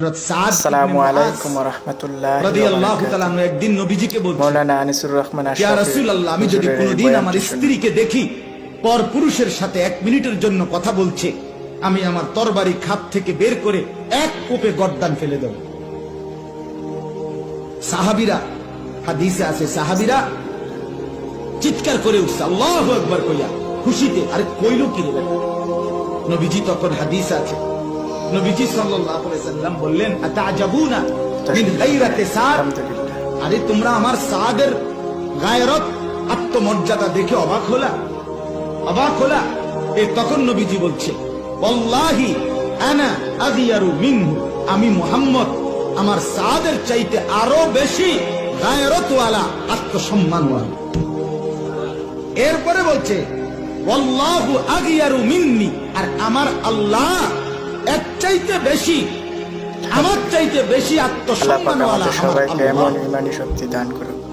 আসসালামু আলাইকুম রহমতুল্লাহ রাদিয়াল্লাহু তাআলা একদিন নবীজিকে বলছেন মৌলানা আনিসুর রহমান ইয়া রাসূলুল্লাহ আমি যদি কোনোদিন আমার স্ত্রীকে দেখি পর পুরুষের সাথে এক মিনিটের জন্য কথা বলছে আমি আমার তরবারি খাপ থেকে বের করে এক কোপে গর্দান ফেলে দেব। সাহাবীরা হাদিসে আছে সাহাবীরা চিৎকার করে উঠছে আল্লাহু আকবার কইয়া খুশিতে আরে কইল কি রে নবীজি তখন হাদিস আছে নবীজি সাল্লাল্লাহু আলাইহি সাল্লাম বললেন আতাজাবুনা মিন গায়রাতি সাদ? আরে তোমরা আমার সাদের গায়রত আত্মমর্যাদা দেখে অবাক হলা। অবাক হলা। এ তখন নবীজি বলছে ওয়াল্লাহি আনা আদিয়ারু মিনহু। আমি মুহাম্মদ আমার সাদের চাইতে আরও বেশি গায়রতওয়ালা আত্মসম্মানওয়ালা। এরপরে বলছে ওয়াল্লাহু আগিয়ারু মিন্নি। আর আমার আল্লাহ চাইতে বেশি আমার চাইতে বেশি আত্মসম্মানওয়ালা সবাইকে এমন ইমানি শক্তি দান করুন